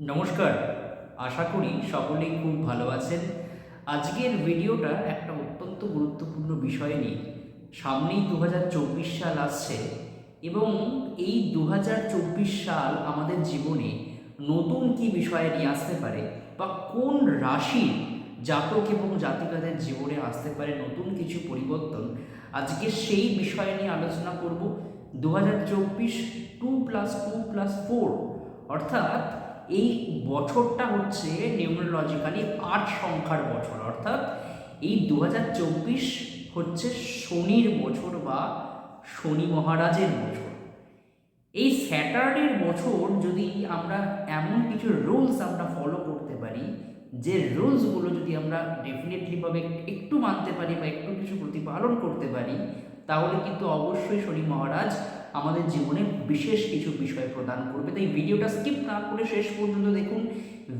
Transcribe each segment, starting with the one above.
নমস্কার, আশা করি সকলেই খুব ভালো আছেন। আজকের ভিডিওটা একটা অত্যন্ত গুরুত্বপূর্ণ বিষয় নিয়ে। সামনেই দু হাজার চব্বিশ সাল আসছে এবং এই দু হাজার চব্বিশ সাল আমাদের জীবনে নতুন কি বিষয় নিয়ে আসতে পারে বা কোন রাশির জাতক এবং জাতিকাদের জীবনে আসতে পারে, নতুন কিছু পরিবর্তন, আজকে সেই বিষয় নিয়ে আলোচনা করব। দু হাজার চব্বিশ two plus two plus four, অর্থাৎ এই বছরটা হচ্ছে নিউমোলজিক্যালি আট সংখ্যার বছর, অর্থাৎ এই দু হাজার চব্বিশ হচ্ছে শনির বছর বা শনি মহারাজের বছর। এই স্যাটারডের বছর যদি আমরা এমন কিছু রুলস আমরা ফলো করতে পারি, যে রুলসগুলো যদি আমরা ডেফিনেটলিভাবে একটু মানতে পারি বা একটু কিছু প্রতিপালন করতে পারি, তাহলে কিন্তু অবশ্যই শনি মহারাজ আমাদের জীবনে বিশেষ কিছু বিষয় প্রদান করবে। তাই ভিডিওটা স্কিপ না করে শেষ পর্যন্ত দেখুন।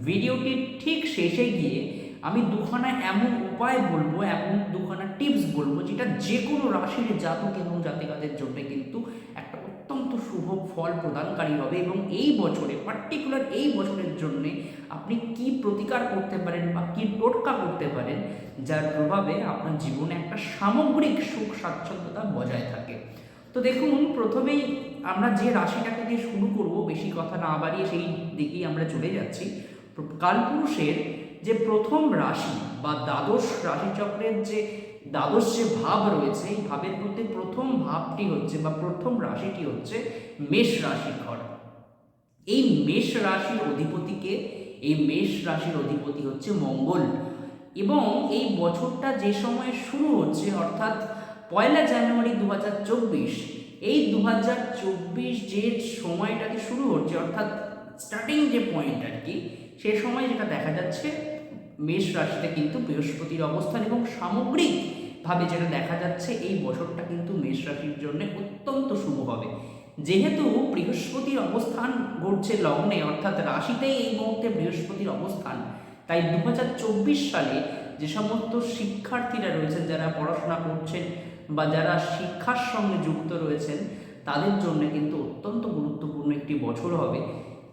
ভিডিওটি ঠিক শেষে গিয়ে আমি দুখানা এমন উপায় বলব, এমন দুখানা টিপস বলব, যেটা যে কোনো রাশির জাতক এবং জাতিকাদের জন্য কিন্তু একটা অত্যন্ত শুভ ফল প্রদানকারী হবে এবং এই বছরে পার্টিকুলার এই বছরের জন্যে আপনি কি প্রতিকার করতে পারেন বা কী টোটকা করতে পারেন, যার প্রভাবে আপনার জীবনে একটা সামগ্রিক সুখ স্বাচ্ছন্দ্যতা বজায় থাকে। তো দেখুন, প্রথমেই আমরা যে রাশিটাকে দিয়ে শুরু করব, বেশি কথা না বাড়িয়ে সেই দিকেই আমরা চলে যাচ্ছি। কালপুরুষের যে প্রথম রাশি বা দ্বাদশ রাশিচক্রের যে, দ্বাদশ যে ভাব রয়েছে, এই ভাবের মধ্যে প্রথম ভাবটি হচ্ছে বা প্রথম রাশিটি হচ্ছে মেষ রাশির ঘর। এই মেষ রাশির অধিপতিকে, এই মেষ রাশির অধিপতি হচ্ছে মঙ্গল। এবং এই বছরটা যে সময়ে শুরু হচ্ছে, অর্থাৎ পয়লা জানুয়ারি দু হাজার চব্বিশ। এই দু হাজার চব্বিশ যে সময়টাতে শুরু হচ্ছে, অর্থাৎ স্টার্টিং যে পয়েন্ট আর কি, সে সময় যেটা দেখা যাচ্ছে, মেষ রাশিতে কিন্তু বৃহস্পতির অবস্থান এবং সামগ্রিকভাবে যেটা দেখা যাচ্ছে, এই বছরটা কিন্তু মেষ রাশির জন্য অত্যন্ত শুভ হবে। যেহেতু বৃহস্পতির অবস্থান ঘটছে লগ্নে, অর্থাৎ রাশিতেই এই মুহূর্তে বৃহস্পতির অবস্থান, তাই দু হাজার চব্বিশ সালে যে সমস্ত শিক্ষার্থীরা রয়েছেন, যারা পড়াশোনা করছেন বা যারা শিক্ষার সঙ্গে যুক্ত রয়েছেন, তাদের জন্য কিন্তু অত্যন্ত গুরুত্বপূর্ণ একটি বছর হবে।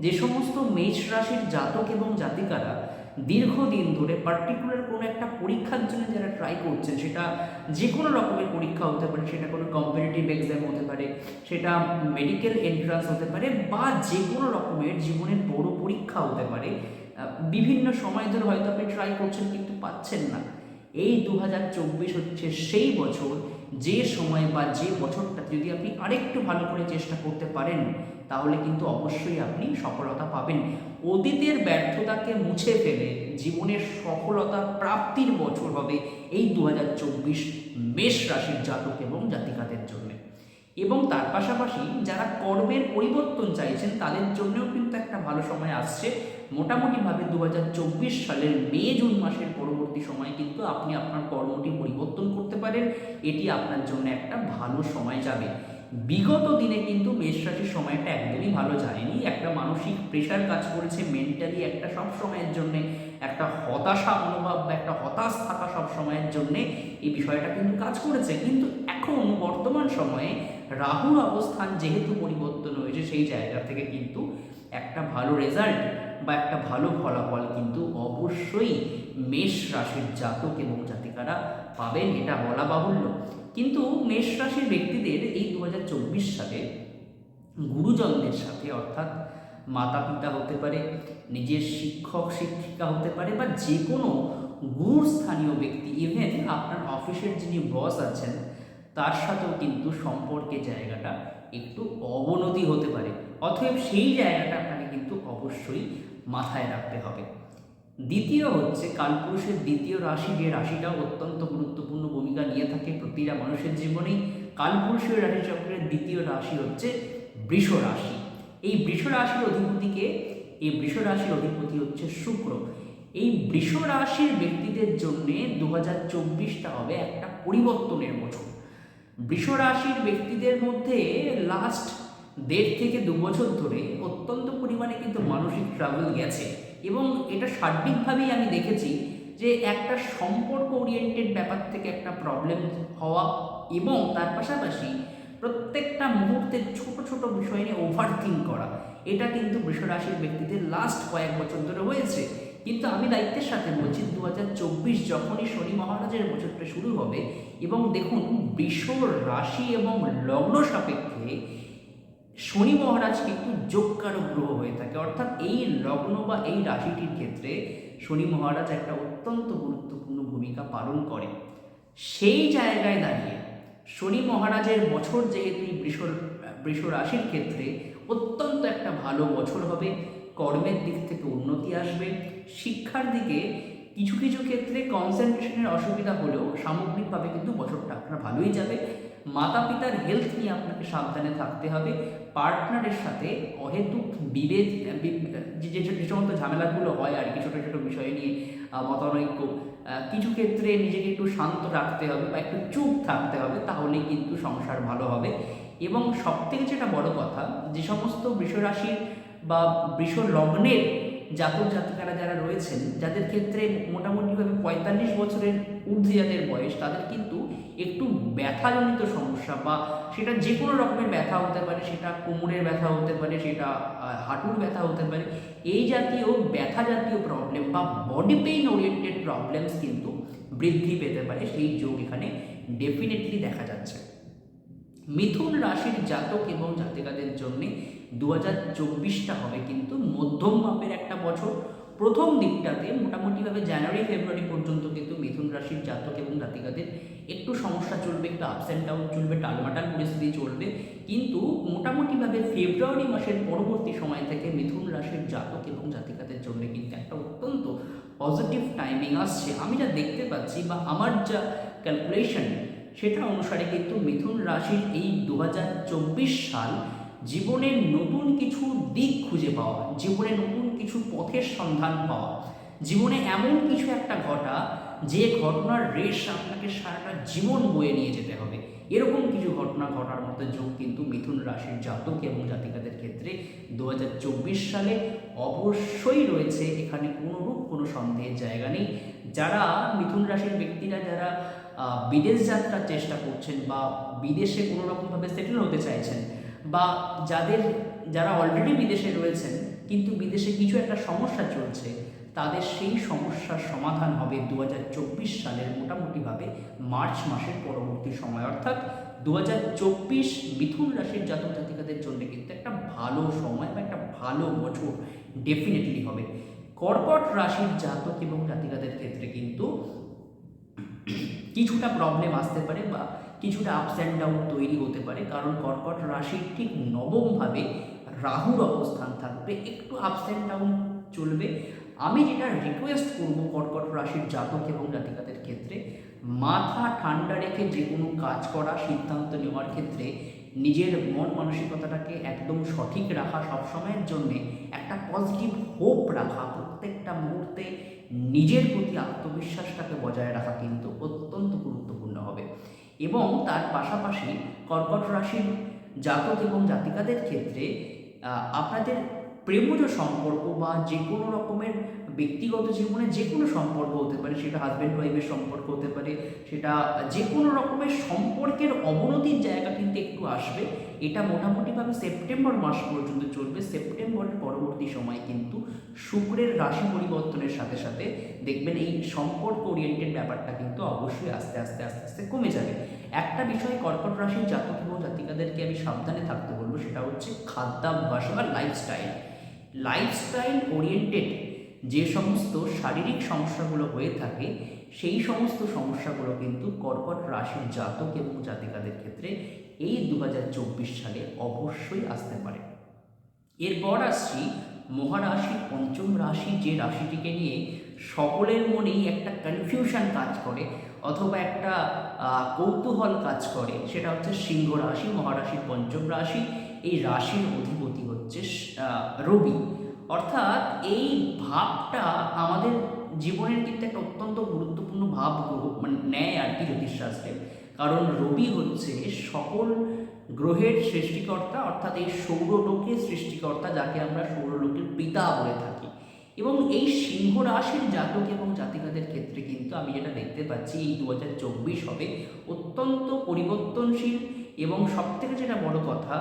যে সমস্ত মেষ রাশির জাতক এবং জাতিকারা দীর্ঘদিন ধরে পার্টিকুলার কোনো একটা পরীক্ষার জন্য যারা ট্রাই করছেন, সেটা যে কোনো রকমের পরীক্ষা হতে পারে, সেটা কোনো কম্পিটিটিভ এক্সাম হতে পারে, সেটা মেডিকেল এন্ট্রান্স হতে পারে, বা যে কোনো রকমের জীবনের বড় পরীক্ষা হতে পারে বিভিন্ন সময় ধরে হয়তো আপনি ট্রাই করছেন কিন্তু পাচ্ছেন না। এই দু হাজার চব্বিশ হচ্ছে সেই বছর যে সময় বা যে বছরটা যদি আপনি আরেকটু ভালো করে চেষ্টা করতে পারেন, তাহলে কিন্তু অবশ্যই আপনি সফলতা পাবেন। অতীতের ব্যর্থতাকে মুছে ফেলে জীবনের সফলতা প্রাপ্তির বছর হবে এই দু হাজার চব্বিশ মেষ রাশির জাতক এবং জাতিকাদের জন্য। এবং তার পাশাপাশি যারা কর্মের পরিবর্তন চাইছেন, তাদের জন্যও কিন্তু একটা ভালো সময় আসছে। মোটামুটিভাবে দু হাজার চব্বিশ সালের মে, জুন মাসের পরবর্তী সময় কিন্তু আপনি আপনার কর্মটি পরিবর্তন করতে পারেন। এটি আপনার জন্য একটা ভালো সময় যাবে। বিগত দিনে কিন্তু মেষ রাশির সময়টা একদমই ভালো যায়নি। একটা মানসিক প্রেশার কাজ করেছে মেন্টালি একটা সব সময়ের জন্য। একটা হতাশা মনোভাব বা একটা হতাশ থাকা সব সময়ের জন্য এই বিষয়টা কিন্তু কাজ করেছে। কিন্তু এখন বর্তমান সময়ে রাহুর অবস্থান যেহেতু পরিবর্তন হয়েছে, সেই জায়গা থেকে কিন্তু একটা ভালো রেজাল্ট বা একটা ভালো ফলাফল কিন্তু অবশ্যই মেষ রাশির জাতক এবং জাতিকারা পাবেন, এটা বলা বাহুল্য। কিন্তু মেষ রাশির ব্যক্তিদের এই দু হাজার চব্বিশ সালে গুরুজনদের সাথে অর্থাৎ মাতা পিতা হতে পারে, নিজের শিক্ষক, শিক্ষিকা হতে পারে বা যে কোনো গুরুর স্থানীয় ব্যক্তি ইভেন আপনার অফিসের যিনি বস আছেন, তার সাথেও কিন্তু সম্পর্কের জায়গাটা একটু অবনতি হতে পারে। অতএব সেই জায়গাটা আপনাকে কিন্তু অবশ্যই মাথায় রাখতে হবে। দ্বিতীয় হচ্ছে, কালপুরুষের দ্বিতীয় রাশি যে রাশিটা অত্যন্ত গুরুত্বপূর্ণ ভূমিকা নিয়ে থাকে প্রতিটা মানুষের জীবনেই কালপুরুষের রাশিচক্রের দ্বিতীয় রাশি হচ্ছে বৃষ রাশি। এই বৃষ রাশির অধিপতিকে, এই বৃষ রাশির অধিপতি হচ্ছে শুক্র। এই বৃষ রাশির ব্যক্তিদের জন্যে দু হাজার চব্বিশটা হবে একটা পরিবর্তনের বছর। বৃষ রাশির ব্যক্তিদের মধ্যে লাস্ট দেড় থেকে দু বছর ধরে অত্যন্ত পরিমাণে কিন্তু মানসিক ট্রাভেল গেছে এবং এটা সার্বিকভাবেই আমি দেখেছি যে একটা সম্পর্ক ওরিয়েন্টেড ব্যাপার থেকে একটা প্রবলেম হওয়া এবং তার পাশাপাশি প্রত্যেকটা মুহূর্তের ছোট ছোট বিষয় নিয়ে ওভার করা, এটা কিন্তু বৃষরাশির ব্যক্তিদের লাস্ট কয়েক বছর ধরে হয়েছে। কিন্তু আমি দায়িত্বের সাথে বলছি দু হাজার চব্বিশ যখনই শনি মহারাজের বছরটা শুরু হবে এবং দেখুন বৃষ রাশি এবং লগ্ন সাপেক্ষে শনি মহারাজ কিন্তু যোগকারক গ্রহ হয়ে থাকে। অর্থাৎ এই লগ্ন বা এই রাশিটির ক্ষেত্রে শনি মহারাজ একটা অত্যন্ত গুরুত্বপূর্ণ ভূমিকা পালন করে। সেই জায়গায় দাঁড়িয়ে শনি মহারাজের বছর যেহেতু বৃষ বৃষ রাশির ক্ষেত্রে অত্যন্ত একটা ভালো বছর হবে, কর্মের দিক থেকে উন্নতি আসবে, শিক্ষার দিকে কিছু কিছু ক্ষেত্রে কনসেন্ট্রেশনের অসুবিধা হলেও সামগ্রিকভাবে কিন্তু বছরটা আপনার ভালোই যাবে। মাতা পিতার হেলথ নিয়ে আপনাকে সাবধানে থাকতে হবে। পার্টনারের সাথে অহেতুক বিভেদ যে সমস্ত ঝামেলাগুলো হয় আর কি, ছোটো ছোটো বিষয় নিয়ে মতানৈক্য কিছু ক্ষেত্রে নিজেকে একটু শান্ত রাখতে হবে বা একটু চুপ থাকতে হবে তাহলেই কিন্তু সংসার ভালো হবে। এবং সব থেকে যেটা বড় কথা, যে সমস্ত বৃষরাশির বা বৃষ লগ্নের জাতক জাতিকারা যারা রয়েছেন, যাদের ক্ষেত্রে মোটামুটিভাবে পঁয়তাল্লিশ বছরের ঊর্ধ্বে যাদের বয়স, তাদের কিন্তু একটু ব্যথাজনিত সমস্যা বা সেটা যে কোনো রকমের ব্যথা হতে পারে, সেটা কোমরের ব্যথা হতে পারে, সেটা হাঁটুর ব্যথা হতে পারে, এই জাতীয় ব্যথা জাতীয় প্রবলেম বা বডি পেইন ওরিয়েন্টেড প্রবলেমস কিন্তু বৃদ্ধি পেতে পারে। সেই যোগ এখানে ডেফিনেটলি দেখা যাচ্ছে। মিথুন রাশির জাতক এবং জাতিকাদের জন্যে দু হাজার চব্বিশটা হবে কিন্তু মধ্যম মাপের একটা বছর। প্রথম দিকটাতে মোটামুটিভাবে জানুয়ারি ফেব্রুয়ারি পর্যন্ত কিন্তু মিথুন রাশির জাতক এবং জাতিকাদের একটু সমস্যা চলবে, একটু আপস অ্যান্ড ডাউন চলবে, টালমাটাল পরিস্থিতি চলবে। কিন্তু মোটামুটিভাবে ফেব্রুয়ারি মাসের পরবর্তী সময় থেকে মিথুন রাশির জাতক এবং জাতিকাদের জন্য কিন্তু একটা অত্যন্ত পজিটিভ টাইমিং আসছে। আমি যা দেখতে পাচ্ছি বা আমার যা ক্যালকুলেশন সেটা অনুসারে কিন্তু মিথুন রাশির এই দু হাজার চব্বিশ সাল জীবনের নতুন কিছু দিক খুঁজে পাওয়া, জীবনে নতুন কিছু পথের সন্ধান পাওয়া, জীবনে এমন কিছু একটা ঘটা যে ঘটনার রেশ আপনাকে সারাটা জীবন বয়ে নিয়ে যেতে হবে। এরকম কিছু ঘটনা ঘটার মতো যোগ কিন্তু মিথুন রাশির জাতক এবং জাতিকাদের ক্ষেত্রে দু হাজার চব্বিশ সালে অবশ্যই রয়েছে। এখানে কোনোরূপ কোনো সন্দেহের জায়গা নেই। যারা মিথুন রাশির ব্যক্তিরা, যারা বিদেশ যাত্রার চেষ্টা করছেন বা বিদেশে কোনো রকমভাবে সেটেল হতে চাইছেন বা যাদের, যারা অলরেডি বিদেশে রয়েছেন, কিন্তু বিদেশে কিছু একটা সমস্যা চলছে তাদের সেই সমস্যার সমাধান হবে দু হাজার চব্বিশ সালের মোটামুটিভাবে মার্চ মাসের পরবর্তী সময়। অর্থাৎ দু হাজার চব্বিশ মিথুন রাশির জাতক জাতিকাদের জন্য কিন্তু একটা ভালো সময় বা একটা ভালো বছর ডেফিনেটলি হবে। কর্কট রাশির জাতক এবং জাতিকাদের ক্ষেত্রে কিন্তু কিছুটা প্রবলেম আসতে পারে বা কিছুটা আপস অ্যান্ড ডাউন তৈরি হতে পারে, কারণ কর্কট রাশির ঠিক নবমভাবে রাহুর অবস্থান থাকবে, একটু আপস অ্যান্ড ডাউন চলবে। আমি যেটা রিকোয়েস্ট করব কর্কট রাশির জাতক এবং জাতিকাদের ক্ষেত্রে, মাথা ঠান্ডা রেখে যে কোনো কাজ করা, সিদ্ধান্ত নেওয়ার ক্ষেত্রে নিজের মন মানসিকতাটাকে একদম সঠিক রাখা সবসময়ের জন্যে একটা পজিটিভ হোপ রাখা। প্রত্যেকটা মুহূর্তে নিজের প্রতি আত্মবিশ্বাসটাকে বজায় রাখা কিন্তু অত্যন্ত গুরুত্বপূর্ণ হবে। এবং তার পাশাপাশি কর্কট রাশির জাতক এবং জাতিকাদের ক্ষেত্রে আপনাদের প্রেমজ সম্পর্ক বা যে কোনো রকমের ব্যক্তিগত জীবনে যে কোনো সম্পর্ক হতে পারে, সেটা হাজব্যান্ড ওয়াইফের সম্পর্ক হতে পারে, সেটা যে কোনো রকমের সম্পর্কের অবনতির জায়গা কিন্তু একটু আসবে। এটা মোটামুটিভাবে সেপ্টেম্বর মাস পর্যন্ত চলবে। সেপ্টেম্বরের পরবর্তী সময় কিন্তু শুক্রের রাশি পরিবর্তনের সাথে সাথে দেখবেন এই সম্পর্ক ওরিয়েন্টেড ব্যাপারটা কিন্তু অবশ্যই আস্তে আস্তে আস্তে আস্তে কমে যাবে। একটা বিষয় কর্কট রাশির জাতক এবং জাতিকাদেরকে আমি সাবধানে থাকতে বলব, সেটা হচ্ছে খাদ্যাভ্যাস বা লাইফস্টাইল লাইফস্টাইল ওরিয়েন্টেড যে সমস্ত শারীরিক সমস্যাগুলো হয়ে থাকে, সেই সমস্ত সমস্যাগুলো কিন্তু কর্কট রাশির জাতক এবং জাতিকাদের ক্ষেত্রে এই দু হাজার চব্বিশ সালে অবশ্যই আসতে পারে। এরপর আসছি মহারাশি পঞ্চম রাশি, যে রাশিটিকে নিয়ে সকলের মনেই একটা কনফিউশন কাজ করে অথবা একটা কৌতূহল কাজ করে, সেটা হচ্ছে সিংহ রাশি, মহারাশির পঞ্চম রাশি, এই রাশির অধিপতি হচ্ছে রবি, অর্থাৎ এই ভাবটা আমাদের জীবনের কিন্তু একটা অত্যন্ত গুরুত্বপূর্ণ ভাব মানে নেয় আর কি জ্যোতিষশাস্ত্রে। কারণ রবি হচ্ছে সকল গ্রহের সৃষ্টিকর্তা, অর্থাৎ এই সৌরলোকের সৃষ্টিকর্তা, যাকে আমরা সৌরলোকের পিতা বলে থাকি। এবং এই সিংহ রাশির জাতক এবং জাতিকাদের ক্ষেত্রে কিন্তু আমি যেটা দেখতে পাচ্ছি, এই দু হাজার চব্বিশ হবে অত্যন্ত পরিবর্তনশীল। এবং সব থেকে যেটা বড় কথা,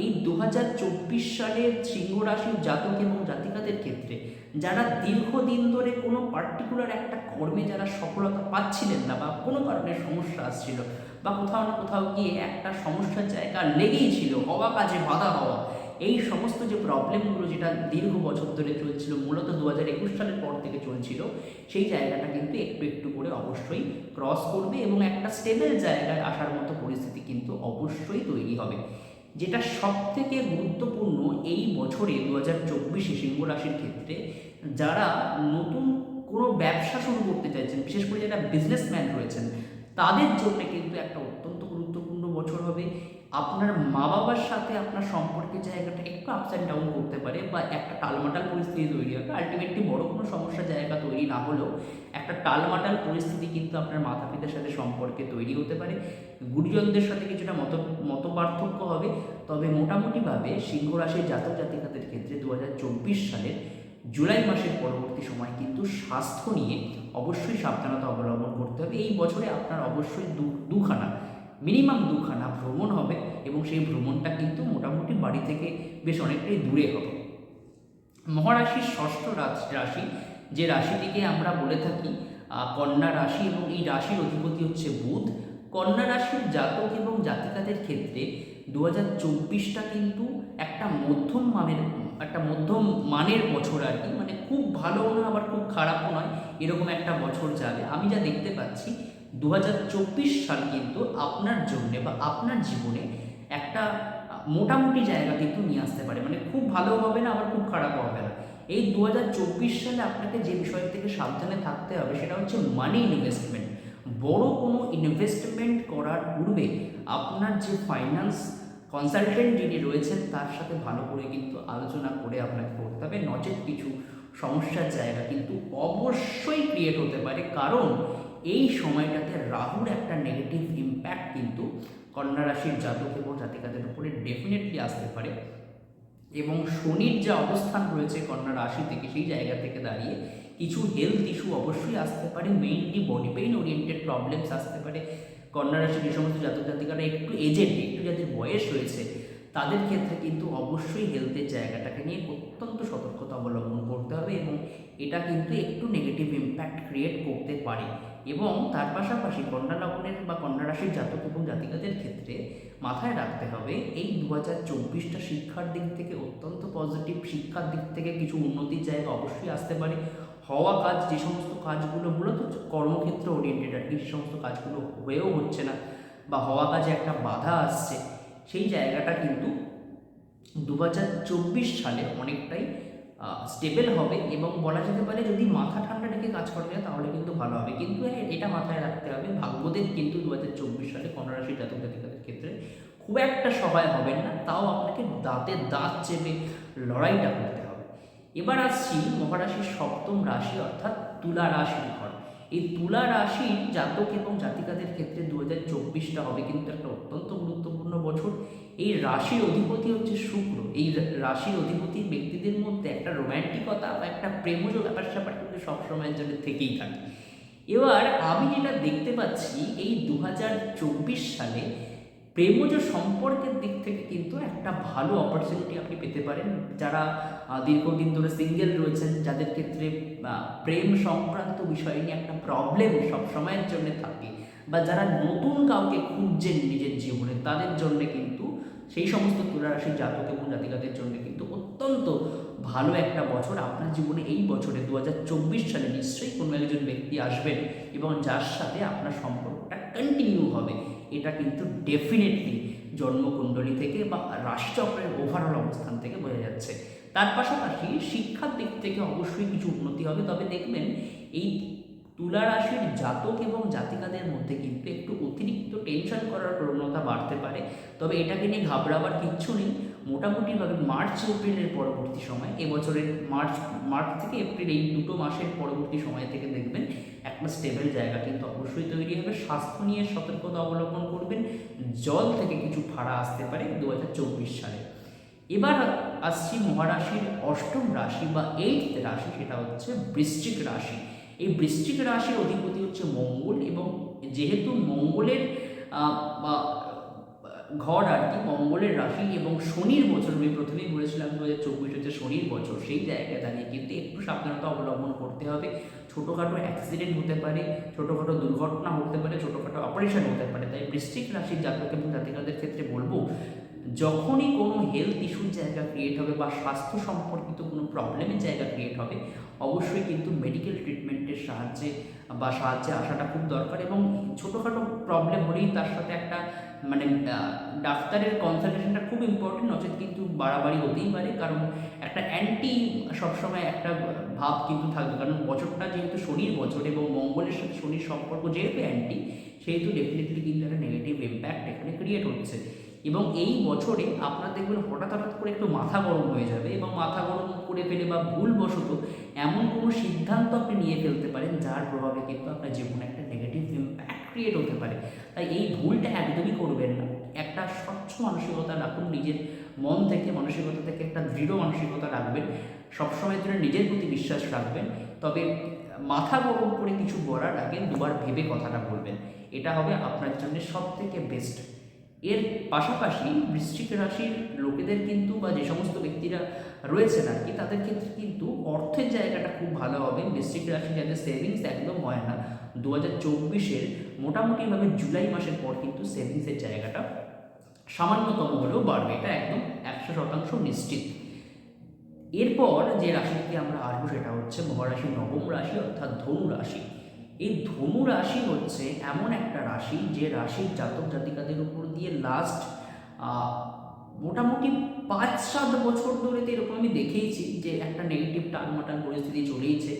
এই দু হাজার চব্বিশ সালের সিংহ রাশির জাতক এবং জাতিকাদের ক্ষেত্রে যারা দীর্ঘদিন ধরে কোনো পার্টিকুলার একটা কর্মে যারা সফলতা পাচ্ছিলেন না বা কোনো কারণে সমস্যা আসছিল বা কোথাও না কোথাও গিয়ে একটা সমস্যার জায়গা লেগেই ছিল, হওয়া কাজে বাধা হওয়া এই সমস্ত যে প্রবলেমগুলো যেটা দীর্ঘ বছর ধরে চলছিল, মূলত দু হাজার একুশ সালের পর থেকে চলছিল, সেই জায়গাটা কিন্তু একটু একটু করে অবশ্যই ক্রস করবে এবং একটা স্টেবল জায়গায় আসার মতো পরিস্থিতি কিন্তু অবশ্যই তৈরি হবে। যেটা সব থেকে গুরুত্বপূর্ণ এই বছরে দু হাজার চব্বিশে সিংহ রাশির ক্ষেত্রে, যারা নতুন কোনো ব্যবসা শুরু করতে চাইছেন, বিশেষ করে যারা বিজনেসম্যান রয়েছেন, তাদের জন্য কিন্তু একটা অত্যন্ত গুরুত্বপূর্ণ বছর হবে। আপনার মা বাবার সাথে আপনার সম্পর্কের জায়গাটা একটু আপস অ্যান্ড ডাউন করতে পারে বা একটা টালমাটাল পরিস্থিতি তৈরি হবে। আলটিমেটলি বড় কোনো সমস্যার জায়গা তৈরি না হলেও একটা টালমাটাল পরিস্থিতি কিন্তু আপনার মাতা পিতার সাথে সম্পর্কে তৈরি হতে পারে। গুরুজনদের সাথে কিছুটা মত মত পার্থক্য হবে। তবে মোটামুটিভাবে সিংহ রাশির জাতক জাতিকাদের ক্ষেত্রে দু হাজার চব্বিশ সালের জুলাই মাসের পরবর্তী সময় কিন্তু স্বাস্থ্য নিয়ে অবশ্যই সাবধানতা অবলম্বন করতে হবে। এই বছরে আপনার অবশ্যই দু, দুখানা মিনিমাম দুখানা ভ্রমণ হবে এবং সেই ভ্রমণটা কিন্তু মোটামুটি বাড়ি থেকে বেশ অনেকটাই দূরে হবে। মহারাশির ষষ্ঠ রাশ- রাশি, যে রাশিটিকে আমরা বলে থাকি কন্যা রাশি এবং এই রাশির অধিপতি হচ্ছে বুধ। কন্যা রাশির জাতক এবং জাতিকাদের ক্ষেত্রে দু হাজার চব্বিশটা কিন্তু একটা মধ্যম মানের, একটা মধ্যম মানের বছর আর কি। মানে খুব ভালো না, আবার খুব খারাপও নয়, এরকম একটা বছর যাবে। আমি যা দেখতে পাচ্ছি দু হাজার চব্বিশ সাল কিন্তু আপনার জন্যে বা আপনার জীবনে একটা মোটামুটি জায়গা কিন্তু নিয়ে আসতে পারে। মানে খুব ভালো হবে না, আবার খুব খারাপও হবে না। এই দু হাজার চব্বিশ সালে আপনাকে যে বিষয় থেকে সাবধানে থাকতে হবে সেটা হচ্ছে মানি ইনভেস্টমেন্ট বড় কোনো ইনভেস্টমেন্ট করার পূর্বে আপনার যে ফাইন্যান্স কনসালটেন্ট যিনি রয়েছেন, তার সাথে ভালো করে কিন্তু আলোচনা করে আপনাকে করতে হবে। নচেত কিছু সমস্যার জায়গা কিন্তু অবশ্যই ক্রিয়েট হতে পারে। কারণ এই সময়টাতে রাহুর একটা নেগেটিভ ইম্প্যাক্ট কিন্তু কন্যা রাশির জাতক এবং জাতিকাদের উপরে ডেফিনেটলি আসতে পারে। এবং শনির যে অবস্থান রয়েছে কন্যা রাশি থেকে, সেই জায়গা থেকে দাঁড়িয়ে কিছু হেলথ ইস্যু অবশ্যই আসতে পারে। Mainly body pain oriented problems আসতে পারে। কন্যা রাশির যে সমস্ত জাতক জাতিকারা একটু এজেড একটু যাদের বয়স রয়েছে, তাদের ক্ষেত্রে কিন্তু অবশ্যই হেলথের জায়গাটাকে নিয়ে অত্যন্ত সতর্কতা অবলম্বন করতে হবে এবং এটা কিন্তু একটু নেগেটিভ ইম্প্যাক্ট ক্রিয়েট করতে পারে। এবং তার পাশাপাশি কন্যা লগ্নের বা কন্যা রাশির জাতক এবং জাতিকাদের ক্ষেত্রে মাথায় রাখতে হবে, এই দু হাজার চব্বিশটা শিক্ষার দিক থেকে অত্যন্ত পজিটিভ শিক্ষার দিক থেকে কিছু উন্নতির জায়গা অবশ্যই আসতে পারে। হওয়া কাজ, যে সমস্ত কাজগুলো মূলত কর্মক্ষেত্র ওরিয়েন্টেড আর কি সে সমস্ত কাজগুলো হয়েও হচ্ছে না বা হওয়া কাজে একটা বাধা আসছে, সেই জায়গাটা কিন্তু দু হাজার চব্বিশ সালে অনেকটাই স্টেবল হবে এবং বলা যেতে পারে যদি মাথা ঠান্ডা রেখে কাজ করা যায় তাহলে কিন্তু ভালো হবে। কিন্তু হ্যাঁ, এটা মাথায় রাখতে হবে। ভাগ্যদেব কিন্তু দু হাজার চব্বিশ সালে কন্যারাশি জাতক জাতিকাদের ক্ষেত্রে খুব একটা সহায় হবে না তাও আপনাকে দাঁতে দাঁত চেপে লড়াইটা করতে হবে। এবার আসছি মহারাশির সপ্তম রাশি অর্থাৎ তুলা রাশির ঘর। এই তুলা রাশির জাতক এবং জাতিকাদের ক্ষেত্রে দু হাজার চব্বিশটা হবে কিন্তু একটা অত্যন্ত গুরুত্বপূর্ণ বছর। এই রাশির অধিপতি হচ্ছে শুক্র। এই রাশির অধিপতি ব্যক্তিদের মধ্যে একটা রোম্যান্টিকতা বা একটা প্রেমজ ব্যাপার স্যাপার কিন্তু সবসময়ের জন্য থেকেই থাকে। এবার আমি যেটা দেখতে পাচ্ছি, এই দু হাজার চব্বিশ সালে প্রেমজ সম্পর্কের দিক থেকে কিন্তু একটা ভালো অপরচুনিটি আপনি পেতে পারেন। যারা দীর্ঘদিন ধরে সিঙ্গেল রয়েছেন, যাদের ক্ষেত্রে প্রেম সংক্রান্ত বিষয় নিয়ে একটা প্রবলেম সব সময়ের জন্য থাকে বা যারা নতুন কাউকে খুঁজছেন নিজের জীবনে, তাদের জন্য কিন্তু সেই সমস্ত তুলারাশির জাতক এবং জাতিকাদের জন্য কিন্তু অত্যন্ত ভালো একটা বছর। আপনার জীবনে এই বছরে দু হাজার চব্বিশ সালে নিশ্চয়ই কোনো একজন ব্যক্তি আসবেন এবং যার সাথে আপনার সম্পর্কটা কন্টিনিউ হবে। এটা কিন্তু ডেফিনেটলি জন্মকুণ্ডলী থেকে বা রাশিচক্রের ওভারঅল অবস্থান থেকে বোঝা যাচ্ছে। তার পাশাপাশি শিক্ষার দিক থেকে অবশ্যই কিছু উন্নতি হবে। তবে দেখবেন, এই তুলা রাশির জাতক এবং জাতিকাদের মধ্যে কিন্তু একটু অতিরিক্ত টেনশন করার প্রবণতা বাড়তে পারে। তবে এটাকে নিয়ে ঘাবড়াবার কিচ্ছু নেই। মোটামুটিভাবে মার্চ এপ্রিলের পরবর্তী সময়, এবছরের মার্চ মার্চ থেকে এপ্রিল এই দুটো মাসের পরবর্তী সময় থেকে দেখবেন একটা স্টেবল জায়গা কিন্তু অবশ্যই তৈরি হবে। স্বাস্থ্য নিয়ে সতর্কতা অবলম্বন করবেন। জল থেকে কিছু ফাড়া আসতে পারে দু হাজার চব্বিশ সালে। এবার আসছি মহারাশির অষ্টম রাশি বা এইট রাশি, সেটা হচ্ছে বৃশ্চিক রাশি। এই বৃশ্চিক রাশির অধিপতি হচ্ছে মঙ্গল এবং যেহেতু মঙ্গলের বা ঘর আর কি, মঙ্গলের রাশি এবং শনির বছর। আমি প্রথমেই বলেছিলাম দু হাজার চব্বিশ হচ্ছে শনির বছর, সেই জায়গায় দাঁড়িয়ে কিন্তু একটু সাবধানতা অবলম্বন করতে হবে। ছোটোখাটো অ্যাক্সিডেন্ট হতে পারে, ছোটোখাটো দুর্ঘটনা হতে পারে, ছোটোখাটো অপারেশন হতে পারে। তাই বৃষ্টিক রাশির জাতক এবং জাতিকাদের ক্ষেত্রে বলব, যখনই কোনো হেলথ ইস্যুর জায়গা ক্রিয়েট হবে বা স্বাস্থ্য সম্পর্কিত কোনো প্রবলেমের জায়গা ক্রিয়েট হবে, অবশ্যই কিন্তু মেডিকেল ট্রিটমেন্টের সাহায্যে বা সাহায্যে আসাটা খুব দরকার এবং ছোটোখাটো প্রবলেম হলেই তার সাথে একটা মানে ডাক্তারের কনসালটেশনটা খুব ইম্পর্টেন্ট নচেত কিন্তু বাড়াবাড়ি হতেই পারে। কারণ একটা অ্যান্টি সবসময় একটা ভাব কিন্তু থাকবে। কারণ বছরটা যেহেতু শনির বছর এবং মঙ্গলের সাথে শনির সম্পর্ক যেহেতু অ্যান্টি সেহেতু ডেফিনেটলি কিন্তু একটা নেগেটিভ ইম্প্যাক্ট এখানে ক্রিয়েট হচ্ছে। এবং এই বছরে আপনার দেখবেন হঠাৎ হঠাৎ করে একটু মাথা গরম হয়ে যাবে এবং মাথা গরম করে ফেলে বা ভুলবশত এমন কোনো সিদ্ধান্ত আপনি নিয়ে ফেলতে পারেন, যার প্রভাবে কিন্তু আপনার জীবনে একটা ক্রিয়েট হতে পারে। তাই এই ভুলটা একদমই করবেন না। একটা স্বচ্ছ মানসিকতা রাখুন, নিজের মন থেকে, মানসিকতা থেকে একটা দৃঢ় মানসিকতা রাখবেন। সবসময় জন্য নিজের প্রতি বিশ্বাস রাখবেন। তবে মাথা গরম করে কিছু বলার আগে দুবার ভেবে কথাটা বলবেন। এটা হবে আপনার জন্য সব থেকে বেস্ট এর পাশাপাশি বৃশ্চিক রাশির লোকেদের কিন্তু বা যে সমস্ত ব্যক্তিরা রয়েছেন আর কি, তাদের ক্ষেত্রে কিন্তু অর্থের জায়গাটা খুব ভালো হবে। বৃশ্চিক রাশি যাদের সেভিংস একদম হয় না। দু হাজার চব্বিশের মোটামুটিভাবে জুলাই মাসের পর কিন্তু সেভিংসের জায়গাটা সামান্যতম হলেও বাড়বে। এটা একদম একশো শতাংশ নিশ্চিত। এরপর যে রাশিটি আমরা আসব সেটা হচ্ছে মহারাশি নবম রাশি অর্থাৎ ধনু রাশি। এই ধনু রাশি হচ্ছে এমন একটা রাশি যে রাশির জাতক জাতিকাদের উপর দিয়ে লাস্ট মোটামুটি পাঁচ সাত বছর ধরে তো এরকম আমি দেখেইছি যে একটা নেগেটিভ টানমাটান পরিস্থিতি চলেইছে।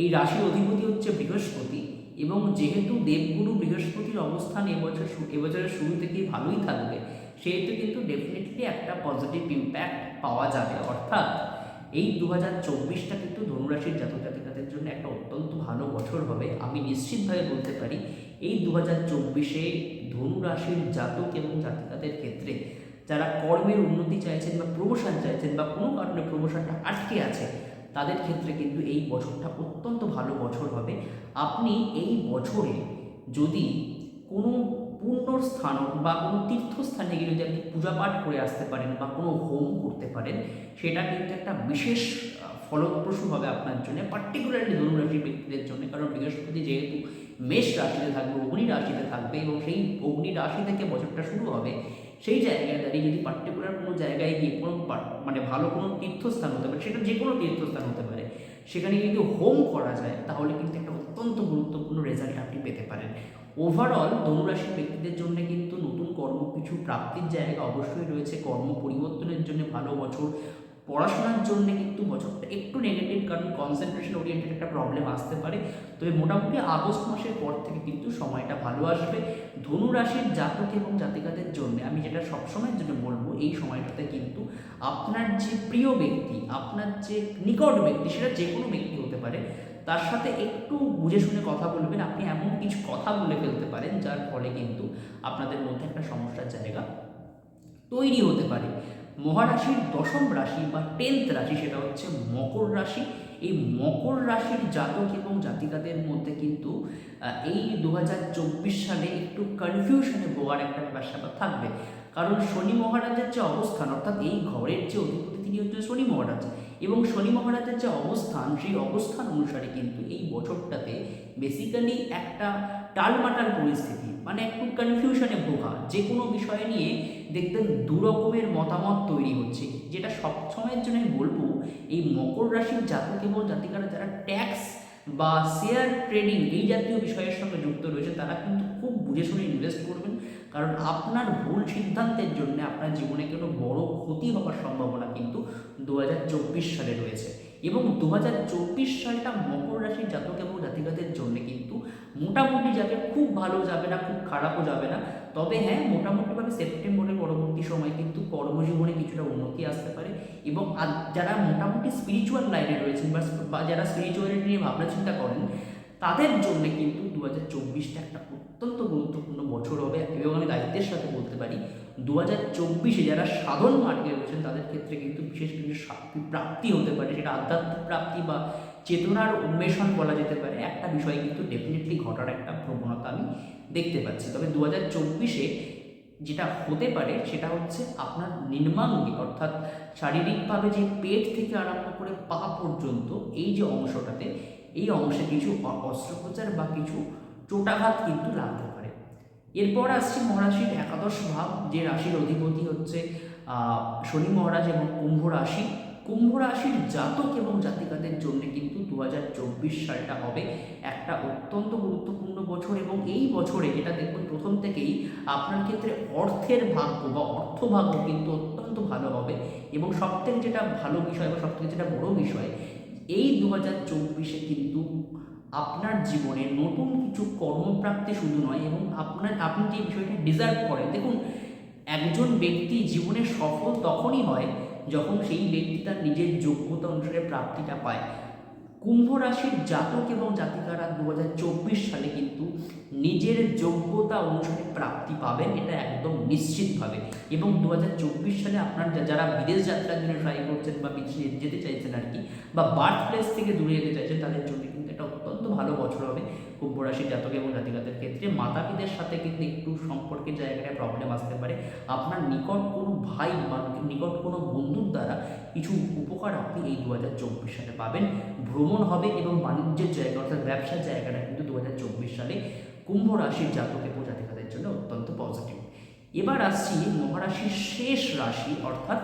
এই রাশির অধিপতি হচ্ছে বৃহস্পতি এবং যেহেতু দেবগুরু বৃহস্পতির অবস্থান এবছর এবছরের শুরু থেকেই ভালোই থাকবে, সেহেতু কিন্তু ডেফিনেটলি একটা পজিটিভ ইম্প্যাক্ট পাওয়া যাবে। অর্থাৎ এই দু হাজার চব্বিশটা কিন্তু ধনুরাশির জাতক জাতিকাদের জন্য একটা অত্যন্ত ভালো বছর হবে। আমি নিশ্চিতভাবে বলতে পারি, এই দু হাজার চব্বিশে ধনুরাশির জাতক এবং জাতিকাদের ক্ষেত্রে যারা কর্মের উন্নতি চাইছেন বা প্রমোশন চাইছেন বা কোনো কারণে প্রমোশনটা আটকে আছে, তাদের ক্ষেত্রে কিন্তু এই বছরটা অত্যন্ত ভালো বছর হবে। আপনি এই বছরে যদি কোনো পুণ্যস্থান বা কোনো তীর্থস্থানে গিয়ে যদি আপনি পূজা পাঠ করে আসতে পারেন বা কোনো হোম করতে পারেন, সেটা কিন্তু একটা বিশেষ ফলপ্রসূ হবে আপনার জন্য পার্টিকুলারলি ধনুরাশির ব্যক্তিদের জন্য, কারণ বৃহস্পতি যেহেতু মেষ রাশিতে থাকবে, অগ্নি রাশিতে থাকবে এবং সেই অগ্নি রাশি থেকে বছরটা শুরু হবে, সেই জায়গায় দাঁড়িয়ে যদি পার্টিকুলার কোনো জায়গায় গিয়ে কোনো মানে ভালো কোনো তীর্থস্থান হতে পারে, সেটা যে কোনো তীর্থস্থান হতে পারে, সেখানে যদি হোম করা যায়, তাহলে কিন্তু একটা অত্যন্ত গুরুত্বপূর্ণ রেজাল্ট আপনি পেতে পারেন। ওভারঅল ধনুরাশির ব্যক্তিদের জন্য কিন্তু নতুন কর্ম কিছু প্রাপ্তির জায়গা অবশ্যই রয়েছে, কর্ম পরিবর্তনের জন্য ভালো বছর পড়াশোনার জন্য কিন্তু বছরটা একটু নেগেটিভ কারণ কনসেন্ট্রেশন ওরিয়েন্টেড একটা প্রবলেম আসতে পারে। তবে মোটামুটি আগস্ট মাসের পর থেকে কিন্তু সময়টা ভালো আসবে। ধনু রাশির জাতক এবং জাতিকাদের জন্য আমি যেটা সবসময়ের জন্য বলব, এই সময়টাতে কিন্তু আপনার যে প্রিয় ব্যক্তি, আপনার যে নিকট ব্যক্তি, সেটা যে কোনো ব্যক্তি হতে পারে, তার সাথে একটু বুঝে শুনে কথা বলবেন। আপনি এমন কিছু কথা বলে ফেলতে পারেন, যার ফলে কিন্তু আপনাদের মধ্যে একটা সমস্যার জায়গা তৈরি হতে পারে। মহারাশির দশম রাশি বা টেন্থ রাশি, সেটা হচ্ছে মকর রাশি। এই মকর রাশির জাতক এবং জাতিকাদের মধ্যে কিন্তু এই দু হাজার চব্বিশ সালে একটু কনফিউশনে ভোগার একটা স্যাপার থাকবে। কারণ শনি মহারাজের যে অবস্থান, অর্থাৎ এই ঘরের যে অধিপতি, তিনি হচ্ছে শনি মহারাজ। এবং শনি মহারাজের যে অবস্থান, সেই অবস্থান অনুসারে কিন্তু এই বছরটাতে বেসিক্যালি একটা টালমাটাল পরিস্থিতি মানে একটু কনফিউশনে ভোগা। যে কোনো বিষয় নিয়ে দেখবেন দু রকমের মতামত তৈরি হচ্ছে। যেটা সব সময়ের জন্য আমি বলব, এই মকর রাশির জাতক এবং জাতিকারা যারা ট্যাক্স বা শেয়ার ট্রেডিং এই জাতীয় বিষয়ের সঙ্গে যুক্ত রয়েছে, তারা কিন্তু খুব বুঝে শুনে ইনভেস্ট করবেন। কারণ আপনার ভুল সিদ্ধান্তের জন্য আপনার জীবনে কোনো বড় ক্ষতি হওয়ার সম্ভাবনা কিন্তু দু হাজার চব্বিশ সালে রয়েছে। এবং দু হাজার চব্বিশ সালটা মকর রাশির জাতক এবং জাতিকাদের জন্য কিন্তু মোটামুটি যাবে খুব ভালো যাবে না, খুব খারাপও যাবে না। তবে হ্যাঁ মোটামুটিভাবে সেপ্টেম্বরের পরবর্তী সময় কিন্তু কর্মজীবনে কিছুটা উন্নতি আসতে পারে এবং যারা মোটামুটি স্পিরিচুয়াল লাইনে রয়েছেন বা যারা স্পিরিচুয়ালিটি নিয়ে ভাবনা চিন্তা করেন তাদের জন্য কিন্তু দু হাজার চব্বিশটা একটা অত্যন্ত গুরুত্বপূর্ণ বছর হবে। এবং আমি দায়িত্বের সাথে বলতে পারি দু হাজার চব্বিশে যারা সাধন মার্গে রয়েছেন, তাদের ক্ষেত্রে কিন্তু বিশেষ কিছু প্রাপ্তি হতে পারে। সেটা আধ্যাত্মিক প্রাপ্তি বা চেতনার উন্মেষণ বলা যেতে পারে। একটা বিষয় কিন্তু ডেফিনেটলি ঘটার একটা প্রবণতা আমি দেখতে পাচ্ছি। তবে দু হাজার চব্বিশে যেটা হতে পারে, সেটা হচ্ছে আপনার নির্মাঙ্গে অর্থাৎ শারীরিকভাবে যে পেট থেকে আরম্ভ করে পা পর্যন্ত, এই যে অংশটাতে এই অংশে কিছু অস্ত্রোপচার বা কিছু চোটাঘাত কিন্তু লাগতে পারে। এরপর আসছি মহারাশির একাদশ ভাব, যে রাশির অধিপতি হচ্ছে শনি মহারাজ এবং কুম্ভ রাশি। কুম্ভ রাশির জাতক এবং জাতিকাদের জন্য কিন্তু দু হাজার চব্বিশ সালটা হবে একটা অত্যন্ত গুরুত্বপূর্ণ বছর এবং এই বছরে যেটা দেখুন প্রথম থেকেই আপনার ক্ষেত্রে অর্থের ভাগ্য বা অর্থ ভাগ্য কিন্তু অত্যন্ত ভালো হবে এবং সবথেকে যেটা ভালো বিষয় বা সবথেকে যেটা বড় বিষয় এই দু হাজার চব্বিশে কিন্তু আপনার জীবনে নতুন কিছু কর্মপ্রাপ্তি শুধু নয়, এবং আপনার, আপনি যে বিষয়টা ডিজার্ভ করেন। দেখুন, একজন ব্যক্তি জীবনে সফল তখনই হয় যখন সেই ব্যক্তি তার নিজের যোগ্যতা অনুসারে প্রাপ্তিটা পায়। কুম্ভ রাশির জাতক এবং জাতিকারা দু হাজার চব্বিশ সালে কিন্তু নিজের যোগ্যতা অনুসারে প্রাপ্তি পাবেন, এটা একদম নিশ্চিতভাবে। এবং দু হাজার চব্বিশ সালে আপনার যারা বিদেশ যাত্রার জন্য ট্রাই করছেন বা বিদেশে যেতে চাইছেন আর কি, বা বার্থ প্লেস থেকে দূরে যেতে চাইছেন, তাদের জন্য এটা অত্যন্ত ভালো বছর হবে। কুম্ভ রাশির জাতক এবং জাতিকাদের ক্ষেত্রে মাতা পিতার সাথে কিন্তু একটু সম্পর্কের জায়গায় প্রবলেম আসতে পারে। আপনার নিকট কোনো ভাই বা নিকট কোনো বন্ধুর দ্বারা কিছু উপকার আপনি এই দু হাজার চব্বিশ সালে পাবেন। ভ্রমণ হবে এবং বাণিজ্যের জায়গা অর্থাৎ ব্যবসার জায়গাটা কিন্তু দু হাজার চব্বিশ সালে কুম্ভ রাশির জাতক এবং জাতিকাদের জন্য অত্যন্ত পজিটিভ এবার আসছি মহারাশির শেষ রাশি অর্থাৎ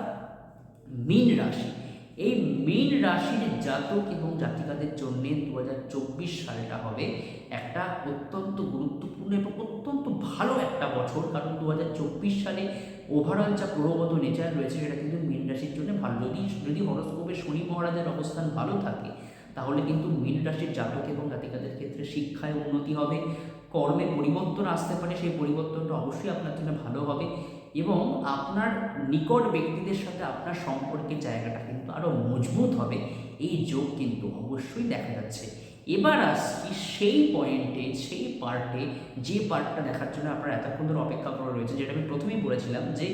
মীন রাশি। এই মীন রাশির জাতক এবং জাতিকাদের জন্য দু সালটা হবে একটা অত্যন্ত গুরুত্বপূর্ণ এবং অত্যন্ত ভালো একটা বছর। কারণ দু হাজার চব্বিশ সালে ওভারঅল যা প্রবত নেচার রয়েছে সেটা কিন্তু মীন রাশির জন্য ভালো। যদি যদি হরস্কোপে শনি মহারাজের অবস্থান ভালো থাকে, তাহলে কিন্তু মীন রাশির জাতক এবং জাতিকাদের ক্ষেত্রে শিক্ষায় উন্নতি হবে, কর্মে পরিবর্তন আসতে পারে, সেই পরিবর্তনটা অবশ্যই আপনার জন্য ভালো হবে। এবং আপনার নিকট ব্যক্তিদের সাথে আপনার সম্পর্কের জায়গাটা কিন্তু আরও মজবুত হবে। এই যোগ কিন্তু অবশ্যই দেখা যাচ্ছে। এবার আসছি সেই পয়েন্টে সেই পার্টে যে পার্টটা দেখার জন্য আপনারা এতক্ষণ ধরে অপেক্ষা করে রয়েছে যেটা আমি প্রথমেই বলেছিলাম যে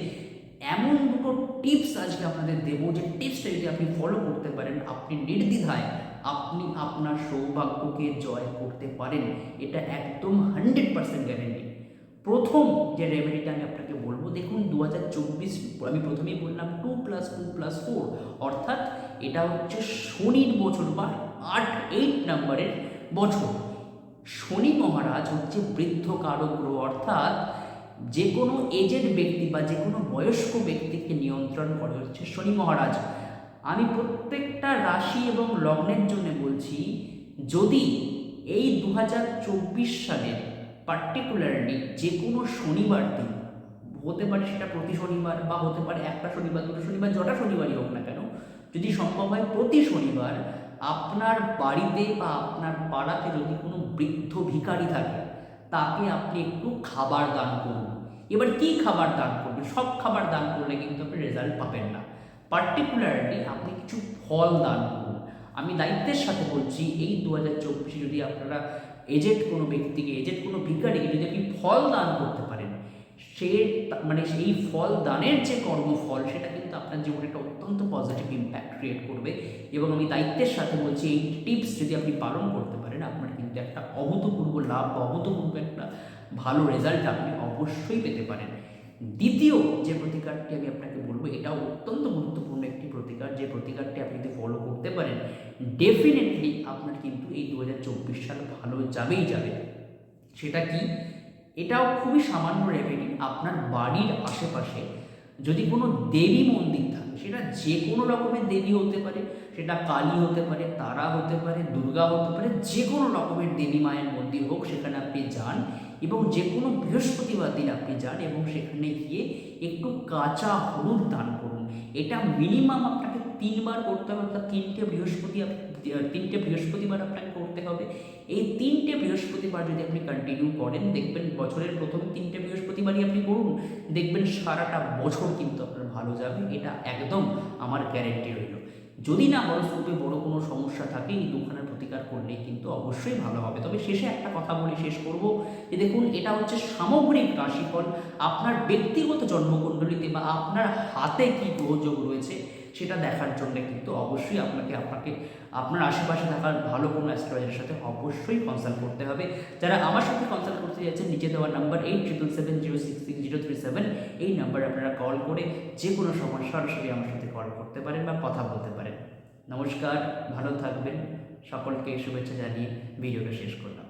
এমন দুটো টিপস আজকে আপনাদের দেবো যে টিপসটা যদি আপনি ফলো করতে পারেন, আপনি নির্দ্বিধায় আপনি আপনার সৌভাগ্যকে জয় করতে পারেন। এটা একদম হান্ড্রেড পার্সেন্ট গ্যারেন্টি প্রথম যে রেমেডিটা আমি আপনাকে বলব, দেখুন দু হাজার চব্বিশ আমি প্রথমেই বললাম two plus two plus four অর্থাৎ এটা হচ্ছে শনির বছর বা আট এইট নাম্বারের বছর। শনি মহারাজ হচ্ছে বৃদ্ধ কারক গ্রহ, অর্থাৎ যে কোনো এজেড ব্যক্তি বা যে কোনো বয়স্ক ব্যক্তিকে নিয়ন্ত্রণ করে হচ্ছে শনি মহারাজ। আমি প্রত্যেকটা রাশি এবং লগ্নের জন্য বলছি, যদি এই দু সালের পার্টিকুলারলি যে কোনো শনিবার দিন, হতে পারে সেটা প্রতি শনিবার বা হতে পারে একটা শনিবার, দুটো শনিবার, যটা শনিবারই হোক না কেন, যদি সম্ভব হয় প্রতি শনিবার আপনার বাড়িতে বা আপনার পাড়াতে যদি কোনো বৃদ্ধ ভিখারি থাকে, তাকে আপনি একটু খাবার দান করুন। এবার কি খাবার দান করবেন? সব খাবার দান করলে কিন্তু আপনি রেজাল্ট পাবেন না। পার্টিকুলারলি আপনি কিছু ফল দান করুন। আমি দায়িত্বের সাথে বলছি, এই দু হাজার চব্বিশে যদি আপনারা এজেড কোনো ব্যক্তিকে এজেন্ট কোনো বিজ্ঞানীকে যদি আপনি ফল দান করতে পারেন, সে মানে সেই ফল দানের যে কর্মফল, সেটা কিন্তু আপনার জীবনে একটা অত্যন্ত পজিটিভ ইম্প্যাক্ট ক্রিয়েট করবে এবং আমি দায়িত্বের সাথে বলছি, এই টিপস যদি আপনি পালন করতে পারেন, আপনার কিন্তু একটা অভূতপূর্ব লাভ বা অভূতপূর্ব একটা ভালো রেজাল্ট আপনি অবশ্যই পেতে পারেন। দ্বিতীয় যে প্রতিকারটি আমি আপনাকে বলব, এটাও অত্যন্ত গুরুত্বপূর্ণ একটি প্রতিকার। যে প্রতিকারটি আপনি যদি ফলো করতে পারেন ডেফিনেটলি আপনার কিন্তু এই দু সাল ভালো যাবেই যাবে। সেটা কি? এটাও খুবই সামান্য রেমেডি আপনার বাড়ির আশেপাশে। যদি কোনো দেবী মন্দির থাকে, সেটা যে কোনো রকমের দেবী হতে পারে, সেটা কালী হতে পারে, তারা হতে পারে, দুর্গা হতে পারে যে কোনো রকমের দেবী মায়ের মন্দির হোক, সেখানে আপনি যান। এবং যে কোনো বৃহস্পতিবার দিন আপনি যান এবং সেখানে গিয়ে একটু কাঁচা হলুদ দান করুন। এটা মিনিমাম আপনাকে তিনবার করতে হবে, অর্থাৎ তিনটে বৃহস্পতি তিনটে বৃহস্পতিবার আপনাকে করতে হবে। এই তিনটে বৃহস্পতিবার যদি আপনি কন্টিনিউ করেন, দেখবেন বছরের প্রথম তিনটে বৃহস্পতিবারই আপনি করুন, দেখবেন সারাটা বছর কিন্তু আপনার ভালো যাবে। এটা একদম আমার গ্যারেন্টি রইল। যদি না হরস্কোপে বড় কোনো সমস্যা থাকে, এই দুখানের প্রতিকার করলে কিন্তু অবশ্যই ভালো হবে। তবে শেষে একটা কথা বলে, শেষ করব। যে দেখুন, এটা হচ্ছে সামগ্রিক রাশিফল। আপনার ব্যক্তিগত জন্মকুণ্ডলিতে বা আপনার হাতে কি গ্রহযোগ রয়েছে সেটা দেখার জন্য কিন্তু অবশ্যই আপনাকে আপনাকে আপনার আশেপাশে থাকার ভালো কোনো অ্যাস্ট্রোলজারের সাথে অবশ্যই কনসাল্ট করতে হবে। যারা আমার সাথে কনসাল্ট করতে যাচ্ছেন, নিচে দেওয়া number eight triple seven zero six six zero three seven এই নাম্বারে আপনারা কল করে যে কোনো সমস্যা সরাসরি আমার সাথে কল করতে পারেন বা কথা বলতে পারেন। নমস্কার, ভালো থাকবেন। সকলকে শুভেচ্ছা জানিয়ে ভিডিওটা শেষ করলাম।